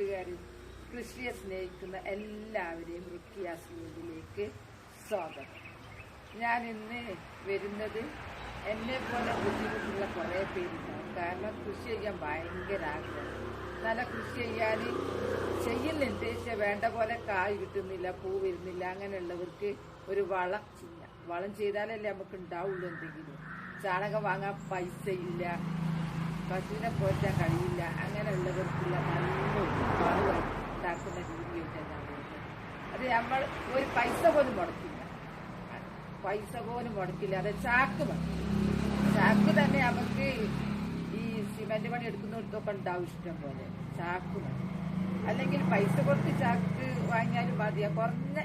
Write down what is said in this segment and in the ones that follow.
കൂട്ടുകാരി കൃഷിയെ സ്നേഹിക്കുന്ന എല്ലാവരെയും റുക്കിയാസ് വീട്ടിലേക്ക് സ്വാഗതം. ഞാൻ ഇന്ന് വരുന്നത് എന്നെ പോലെ ബുദ്ധിമുട്ടുള്ള കുറേ പേരുണ്ടാവും. കാരണം കൃഷി ചെയ്യാൻ ഭയങ്കര ആഗ്രഹം. നല്ല കൃഷി ചെയ്യാൻ ചെയ്യുന്നുണ്ട് പക്ഷെ വേണ്ട പോലെ കായ് കിട്ടുന്നില്ല പൂ വരുന്നില്ല അങ്ങനെയുള്ളവർക്ക് ഒരു വളം ചെയ്യാം. വളം ചെയ്താലല്ലേ നമുക്ക് ഉണ്ടാവുള്ളൂ എന്തെങ്കിലും. ചാണകം വാങ്ങാൻ പൈസ ഇല്ല പശുവിനെ പോറ്റാൻ കഴിയില്ല. അങ്ങനെയുള്ളവർക്കുള്ള നല്ല വളം ഉണ്ടാക്കുന്ന രീതിയായിട്ട് ഞാൻ വരുന്നത് അത് നമ്മൾ ഒരു പൈസ പോലും മുടക്കില്ല. പൈസ പോലും മുടക്കില്ല. അത് ചാക്ക് മതി. ചാക്ക് തന്നെ നമുക്ക് ഈ സിമെന്റ് പണി എടുക്കുന്നിടത്തൊക്കെ ഉണ്ടാവും ഇഷ്ടം പോലെ. ചാക്ക് മതി. അല്ലെങ്കിൽ പൈസ കൊടുത്ത് ചാക്ക് വാങ്ങിയാലും മതിയാ. കുറഞ്ഞ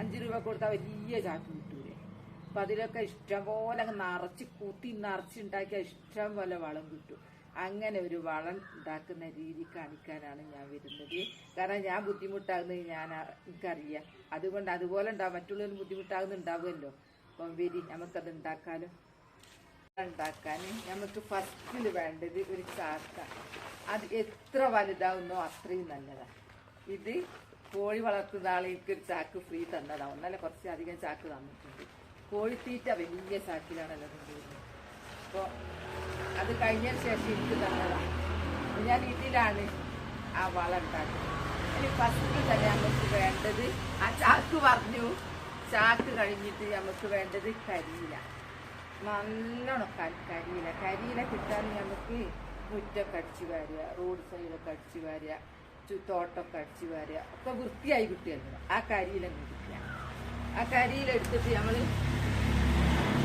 അഞ്ച് രൂപ കൊടുത്താൽ വലിയ ചാക്ക് അപ്പൊ അതിലൊക്കെ ഇഷ്ടം പോലെ അങ്ങ് നിറച്ച് കുത്തി നിറച്ചുണ്ടാക്കിയാൽ ഇഷ്ടം പോലെ വളം കിട്ടും. അങ്ങനെ ഒരു വളം ഉണ്ടാക്കുന്ന രീതി കാണിക്കാനാണ് ഞാൻ വരുന്നത്. കാരണം ഞാൻ ബുദ്ധിമുട്ടാകുന്നത് ഞാൻ എനിക്കറിയാം. അതുകൊണ്ട് അതുപോലെ ഉണ്ടാവും മറ്റുള്ളവർ ബുദ്ധിമുട്ടാകുന്നുണ്ടാവുമല്ലോ. അപ്പം വരി നമുക്കത് ഉണ്ടാക്കാലോ. ഉണ്ടാക്കാൻ നമുക്ക് ഫസ്റ്റിൽ വേണ്ടത് ഒരു ചാക്ക. അത് എത്ര വലുതാവുന്നോ അത്രയും നല്ലതാണ് ഇത് കോഴി വളർത്തുന്ന ആൾ എനിക്കൊരു ചാക്ക് ഫ്രീ തന്നതാണ് ഒന്നല്ല കുറച്ചധികം ചാക്ക് തന്നിട്ടുണ്ട്. കോഴിത്തീറ്റ വലിയ സാക്കിലാണല്ലോ അപ്പോൾ അത് കഴിഞ്ഞതിന് ശേഷം എനിക്ക് തന്നതാണ് ഞാൻ ഇതിലാണ് ആ വള ഉണ്ടാക്കുന്നത്. ഇനി ഫസ്റ്റ് തന്നെ നമുക്ക് വേണ്ടത് ആ ചാക്ക് പറഞ്ഞു. ചാക്ക് കഴിഞ്ഞിട്ട് നമുക്ക് വേണ്ടത് കരിയില. നല്ലോണം കരിയില. കരിയില കിട്ടാൻ നമുക്ക് മുറ്റൊക്കെ അടിച്ചു വാരുക റോഡ് സൈഡൊക്കെ അടിച്ചു വാരുക തോട്ടമൊക്കെ അടിച്ചു വാരുക. ഒക്കെ വൃത്തിയായി കിട്ടിയല്ലോ. ആ കരിയില കിട്ടുക ആ കരിയിലെടുത്തിട്ട് നമ്മൾ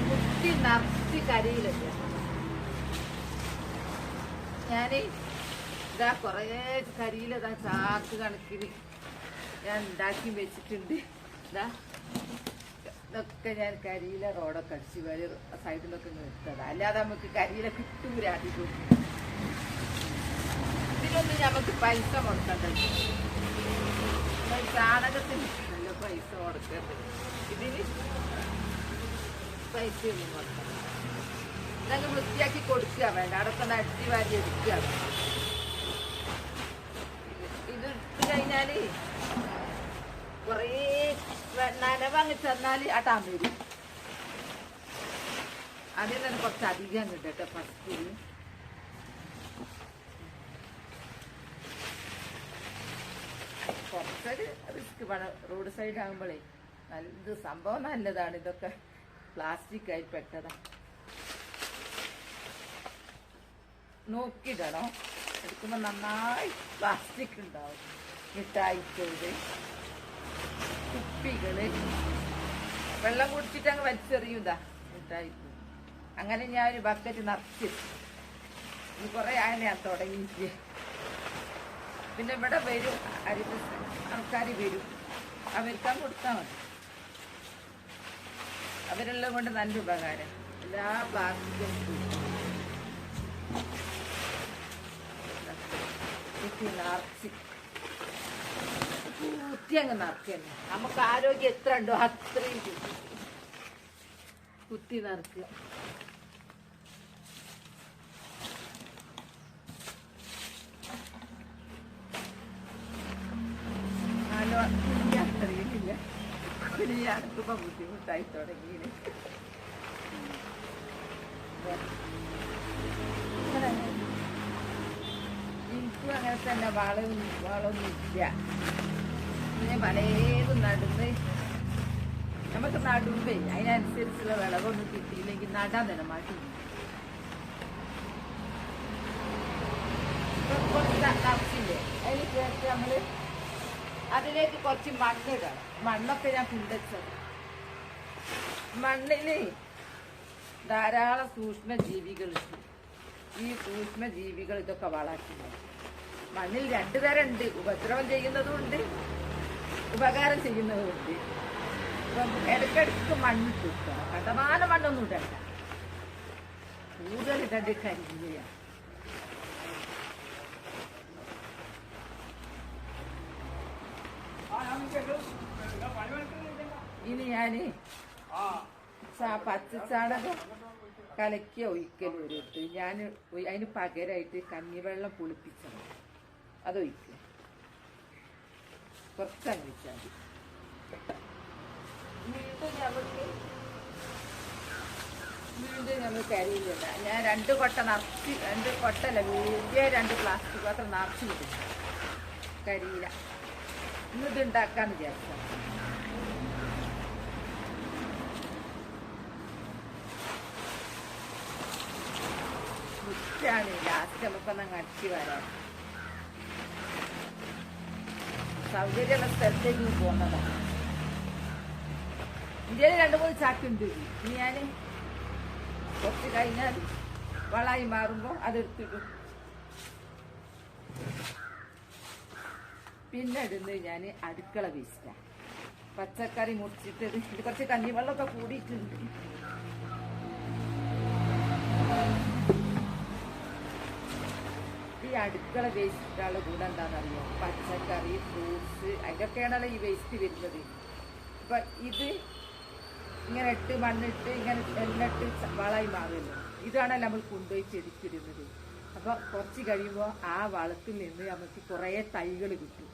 കുത്തി നിറച്ച് കരിയിലില്ല ഞാൻ ഇതാ കുറേ കരിയിലതാ ചാക്ക് കണക്കിന് ഞാൻ ഉണ്ടാക്കി വെച്ചിട്ടുണ്ട്. ഇതാ ഇതൊക്കെ ഞാൻ കരിയില റോഡൊക്കെ അടിച്ച് വഴി സൈഡിലൊക്കെ നിർത്തത്. അല്ലാതെ നമുക്ക് കരിയില കിട്ടൂല അധികം ഇതിലൊന്നും നമുക്ക് പൈസ മുടക്കണ്ടല്ലോ ചാണകത്തിന് പൈസ കൊടുക്കേണ്ടത് ഇതിന് പൈസ ഒന്നും കൊടുക്കണം ഇതങ്ങ് വൃത്തിയാക്കി കൊടുക്കുക വേണ്ട. അടക്കം നടത്തി വാരി എടുക്കുക. ഇത് ഇട്ട് കഴിഞ്ഞാൽ കൊറേ നനവങ്ങ് ചെന്നാൽ ആ ടാൻ അതിൽ തന്നെ കുറച്ച് അധികം കിട്ടട്ടെ ഫസ്റ്റിൽ കുറച്ചൊരു റിസ്ക് വേണം. റോഡ് സൈഡ് ആകുമ്പോഴേ നല്ല സംഭവം നല്ലതാണ്. ഇതൊക്കെ പ്ലാസ്റ്റിക് ആയി പെട്ടതാ. നോക്കിടണോ എടുക്കുമ്പോൾ നന്നായി പ്ലാസ്റ്റിക് ഉണ്ടാവും. മിഠായിക്കോട് കുപ്പികൾ. വെള്ളം കുടിച്ചിട്ട് അങ്ങ് വലിച്ചെറിയൂതാ മിഠായിക്കോ അങ്ങനെ ഞാൻ ഒരു ബക്കറ്റ് നിറച്ച്. ഇനി കുറെ ആയ ഞാൻ തുടങ്ങിയിട്ട് പിന്നെ ഇവിടെ വരും. അരിപ്പ് ആൾക്കാർ വരും. അവർക്കാൻ കൊടുത്താൽ മതി. അവരെല്ലാം കൊണ്ട് നല്ല ഉപകാരം. എല്ലാ പ്ലാസ്റ്റിക്കും കുത്തി നിറച്ച്. കുത്തി അങ്ങ് നമുക്ക് ആരോഗ്യം എത്ര ഉണ്ടോ അത്രയും കുത്തി നിറക്കുക. കുഞ്ഞിയാണിപ്പോ ബുദ്ധിമുട്ടായി തുടങ്ങിയത് എനിക്കും അങ്ങനെ തന്നെ വളവും വളമൊന്നും ഇല്ല. പിന്നെ പലതും നടുന്ന്. നമുക്ക് നടുമ്പേ അതിനനുസരിച്ചുള്ള വിളവൊന്നും കിട്ടിയില്ലെങ്കിൽ നടാൻ തന്നെ മാറ്റി കുറച്ച് അതിന് ശേഷം നമ്മൾ അതിലേക്ക് കുറച്ച് മണ്ണിടണം മണ്ണൊക്കെ ഞാൻ പിന്തച്ചത് മണ്ണിൽ ധാരാളം സൂക്ഷ്മ ജീവികളുണ്ട് ഈ സൂക്ഷ്മ ജീവികൾ ഇതൊക്കെ വളർത്തി മണ്ണിൽ രണ്ടു തരണ്ട് ഉപദ്രവം ചെയ്യുന്നതും ഉണ്ട് ഉപകാരം ചെയ്യുന്നതും ഉണ്ട് ഇപ്പം ഇടയ്ക്കിടയ്ക്ക് മണ്ണ് കിട്ടുക കണ്ടമാന മണ്ണൊന്നും ഇടണ്ട. കൂടുതൽ ഇടേണ്ട കരിഞ്ഞ ഇനി ഞാൻ ചാ- പച്ചച്ചാണകം കലക്കി ഒഴിക്കൽ ഒരു ഇട്ട്. ഞാൻ അതിന് പകരമായിട്ട് കഞ്ഞിവെള്ളം പുളിപ്പിച്ചത് അതൊഴിക്കുക കുറച്ച് വെച്ചാൽ മതി. വീണ്ടും നമുക്ക് കരിയിലില്ല ഞാൻ രണ്ട് കൊട്ട നിറച്ച് രണ്ട് കൊട്ടല്ല മീഡിയ രണ്ട് പ്ലാസ്റ്റിക് പാത്രം നിറച്ച് കിട്ടും കരിയില ഇന്നിത് ഉണ്ടാക്കാൻ വിചാരിച്ചു മുറ്റാണ് ലാസ്റ്റ് നമുക്കൊന്നങ്ങ് അടിച്ചു വരാം. സൗകര്യമുള്ള സ്ഥലത്തേക്ക് പോകുന്നതാണ് ഇന്ത്യയിൽ രണ്ട് മൂന്ന് ചാക്കുണ്ട് ഇനി ഞാൻ കുറച്ച് കഴിഞ്ഞാൽ വളായി മാറുമ്പോൾ അതെടുത്തിടും. പിന്നെ ഇടുന്നത് ഞാൻ അടുക്കള വേസ്റ്റാണ് പച്ചക്കറി മുറിച്ചിട്ട് ഇത് കുറച്ച് കഞ്ഞിവെള്ളമൊക്കെ കൂടിയിട്ടുണ്ട്. ഈ അടുക്കള വേസ്റ്റുള്ള ഗുണം എന്താണെന്നറിയോ? പച്ചക്കറി ഫ്രൂട്ട്സ് അതൊക്കെയാണല്ലോ ഈ വേസ്റ്റ് വരുന്നത്. ഇപ്പൊ ഇത് ഇങ്ങനെ ഇട്ട് മണ്ണിട്ട് ഇങ്ങനെ എണ്ണിട്ട് വളമായി മാറുമല്ലോ. ഇതാണല്ലോ നമ്മൾ കൊണ്ടുപോയി ചെടിക്കിടുന്നത്. അപ്പൊ കുറച്ച് കഴിയുമ്പോൾ ആ വളത്തിൽ നിന്ന് നമുക്ക് കുറേ തൈകൾ കിട്ടും.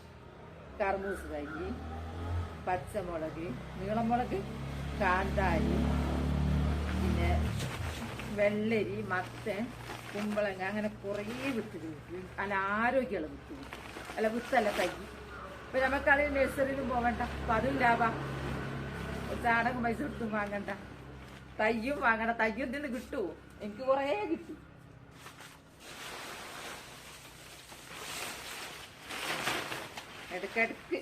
കർമൂസ് തൈ പച്ചമുളക് നീളമുളക് കാന്താരി പിന്നെ വെള്ളരി മത്തൻ കുമ്പളങ്ങ അങ്ങനെ കുറേ വിത്ത് കിട്ടും. അല്ല ആരോഗ്യമുള്ള വിത്ത് കിട്ടും. അല്ല വിത്തല്ല തൈ ഇപ്പൊ നമുക്കത് നഴ്സറിയിലും പോകണ്ട. അപ്പൊ അതും ലാഭാ. ചാണകം പൈസ കിട്ടും വാങ്ങണ്ട. തയ്യും വാങ്ങണ്ട. തയ്യും ഇതിന് കിട്ടുമോ എനിക്ക് കുറേ കിട്ടി. ഇടയ്ക്കിടയ്ക്ക്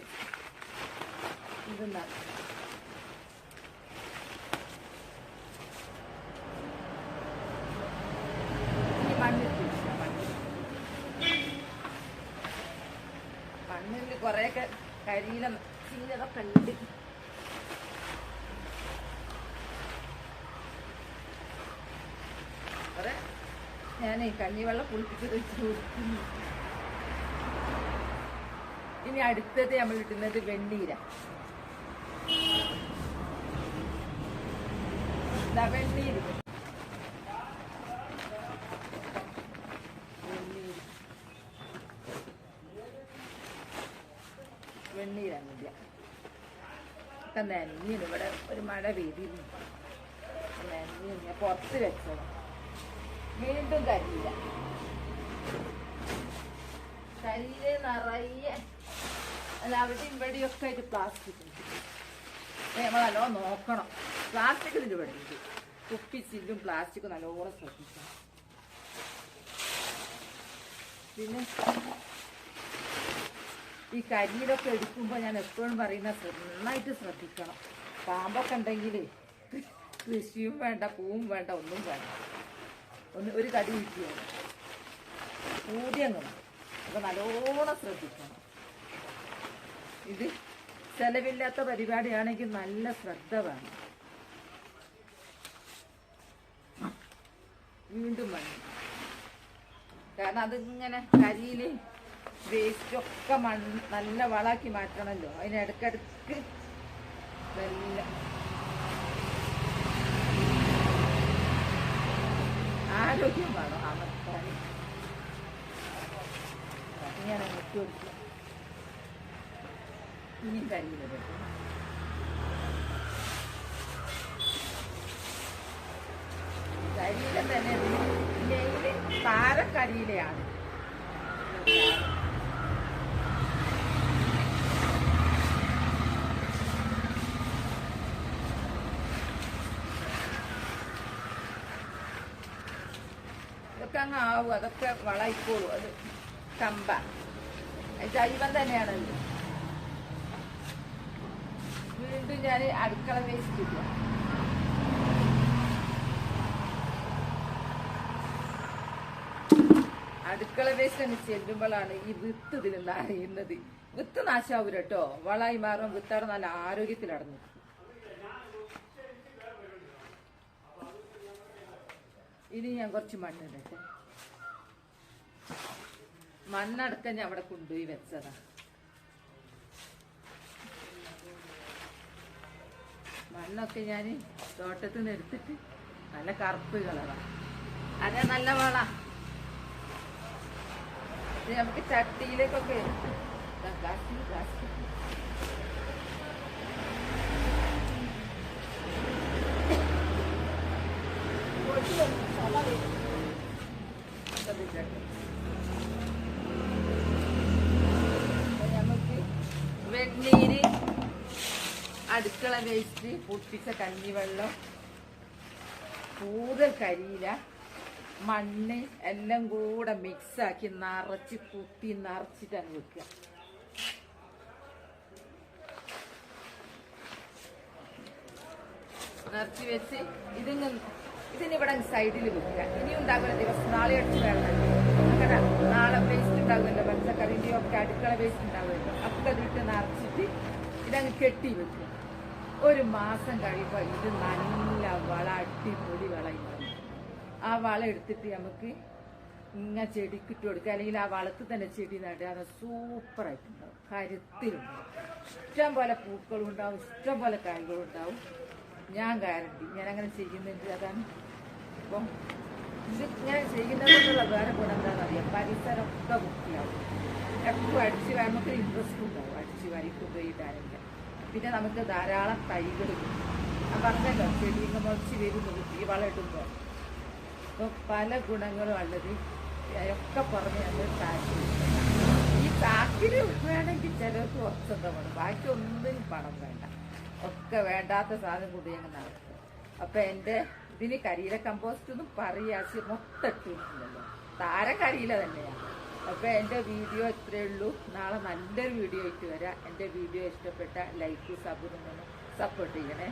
ഈ മണ്ണിൽ കരിയില ചീഞ്ഞതൊക്കെ ഉണ്ട് കുറെ ഞാൻ കഞ്ഞിവെള്ളം കുളിപ്പിച്ച് വെച്ച് കൊടുക്കുന്നു. ഇനി അടുത്തത് നമ്മൾ ഇടുന്നത് വെണ്ണീര. വെണ്ണീര്. വെണ്ണീര്. വെണ്ണീരങ്ങില്ല ഒക്കെ നനഞ്ഞിന് ഇവിടെ ഒരു മഴ പെയ്തിരുന്നു. നനഞ്ഞു പുറത്ത് വെച്ചോ വീണ്ടും കരിയില്ല കരിയിലെ നിറയെ അല്ല അവിടെ ഇവിടെയും ഒക്കെ ആയിട്ട് പ്ലാസ്റ്റിക് നല്ലോണം നോക്കണം. പ്ലാസ്റ്റിക് ഇതിന്റെ ഇവിടെ കുപ്പി ചില്ലും പ്ലാസ്റ്റിക്കും നല്ലോണം ശ്രദ്ധിക്കണം. പിന്നെ ഈ കരിയിലൊക്കെ എടുക്കുമ്പോൾ ഞാൻ എപ്പോഴും പറയുന്ന നന്നായിട്ട് ശ്രദ്ധിക്കണം. പാമ്പൊക്കെ ഉണ്ടെങ്കിൽ കൃഷിയും വേണ്ട പൂവും വേണ്ട ഒന്നും വേണ്ട. ഒന്ന് ഒരു കടി കിട്ടിയാണ് കൂടിയങ്ങ് അപ്പം നല്ലോണം ശ്രദ്ധിക്കണം. ഇത് ചെലവില്ലാത്ത പരിപാടിയാണെങ്കിൽ നല്ല ശ്രദ്ധ വേണം. വീണ്ടും മണ്ണ് കാരണം അതിങ്ങനെ കരിയിൽ വേസ്റ്റ് ഒക്കെ മണ്ണ് നല്ല വളാക്കി മാറ്റണമല്ലോ അതിനിടക്കിടക്ക് നല്ല ആരോഗ്യം വേണം. അമർത്താൻ ഇങ്ങനെ അങ്ങോട്ട് കൊടുക്കും ഇനി കരിയില കരിയില തന്നെ മെയിൻ പാരക്കരിയിലയാണ് ഇതൊക്കെ അങ്ങ് ആവും. അതൊക്കെ വളയിക്കോളൂ അത് കമ്പ. ജൈവം തന്നെയാണല്ലോ. വീണ്ടും ഞാൻ അടുക്കള വേസ്റ്റ് ഇല്ല അടുക്കള വേസ്റ്റ് അങ്ങ് ചെല്ലുമ്പോഴാണ് ഈ വിത്ത് ഇതിന് അറിയുന്നത്. വിത്ത് നാശാവൂല കേട്ടോ. വളായി മാറും. വിത്താണ് നല്ല ആരോഗ്യത്തിലടന്നു ഇനി ഞാൻ കുറച്ച് മണ്ണിടട്ടെ മണ്ണടക്കം ഞാൻ അവിടെ കൊണ്ടുപോയി വെച്ചതാ. മണ്ണൊക്കെ ഞാൻ തോട്ടത്തിൽ നിന്ന് എടുത്തിട്ട് നല്ല കറുപ്പ് കളറാ. അതെ നല്ല വള. ഇത് നമുക്ക് ചട്ടിയിലേക്കൊക്കെ അടുക്കള വേസ്റ്റ് പൊട്ടിച്ച കഞ്ഞിവെള്ളം കൂടുതൽ കരിയില മണ്ണ് എല്ലാം കൂടെ മിക്സാക്കി നിറച്ച് കുത്തി നിറച്ചിട്ടാണ് വെക്കുക. നിറച്ച് വെച്ച് ഇതിങ്ങ് ഇതിനിവിടെ സൈഡിൽ വെക്കുക. ഇനി ഉണ്ടാകുന്ന ദിവസം നാളെ അടിച്ച് വേണം. നാളെ വേസ്റ്റ് ഉണ്ടാകുമല്ലോ. പച്ചക്കറിന്റെയും ഒക്കെ അടുക്കള വേസ്റ്റ് ഉണ്ടാകുമല്ലോ. അപ്പം അതിട്ട് നിറച്ചിട്ട് ഇതങ്ങ് കെട്ടി വെക്കുക. ഒരു മാസം കഴിയുമ്പോൾ ഇത് നല്ല വള അടിപൊളി വള ഉണ്ടാവും ആ വള എടുത്തിട്ട് നമുക്ക് ഇങ്ങനെ ചെടിക്ക് ഇട്ട് കൊടുക്കുക. അല്ലെങ്കിൽ ആ വളത്തിൽ തന്നെ ചെടി നടുക അത് സൂപ്പറായിട്ടുണ്ടാവും കരുത്തിലുണ്ടാവും. ഇഷ്ടം പോലെ പൂക്കളും ഉണ്ടാവും. ഇഷ്ടം പോലെ കായ്കളും ഉണ്ടാവും. ഞാൻ ഗ്യാരണ്ടി ഞാൻ അങ്ങനെ ചെയ്യുന്നുണ്ട്. അതാണ് അപ്പം ഇത് ഞാൻ ചെയ്യുന്നതിനുള്ള വേറെ ഗുണം എന്താണെന്ന് അറിയാം പരിസരം ഒക്കെ വൃത്തിയാവും. എപ്പോഴും അടിച്ചു നമുക്ക് ഇൻട്രസ്റ്റ് ഉണ്ടാവും. അടിച്ചു വരിക്കുകയും കൊണ്ടുപോയിട്ടാണെങ്കിൽ പിന്നെ നമുക്ക് ധാരാളം തൈകൾ ഞാൻ പറഞ്ഞല്ലോ ചെടിയൊക്കെ മുളച്ച് വരുന്നത് ഈ വളം ഇടുമ്പോൾ അപ്പോൾ പല ഗുണങ്ങളും ഉള്ളത്. ഒക്കെ പുറമെ നമ്മൾ ഈ ചാക്കിൽ വേണമെങ്കിൽ ചിലർക്ക് കുറച്ചെന്താ വേണം. ബാക്കി ഒന്നിനും പണം വേണ്ട. ഒക്കെ വേണ്ടാത്ത സാധനം കൂടി ഞങ്ങൾ നടക്കും അപ്പം എന്റെ ഇതിന് കരിയില കമ്പോസ്റ്റ് ഒന്നും പറയാശി മൊത്തം ഇട്ടിട്ടുണ്ടല്ലോ താര കരിയില തന്നെയാണ് അപ്പോൾ എന്റെ വീഡിയോ ഇത്രയേ ഉള്ളൂ. നാളെ നല്ലൊരു വീഡിയോ ആയിട്ട് വരാം. എന്റെ വീഡിയോ ഇഷ്ടപ്പെട്ട ലൈക്ക് സബ് സപ്പോർട്ട് ചെയ്യണേ.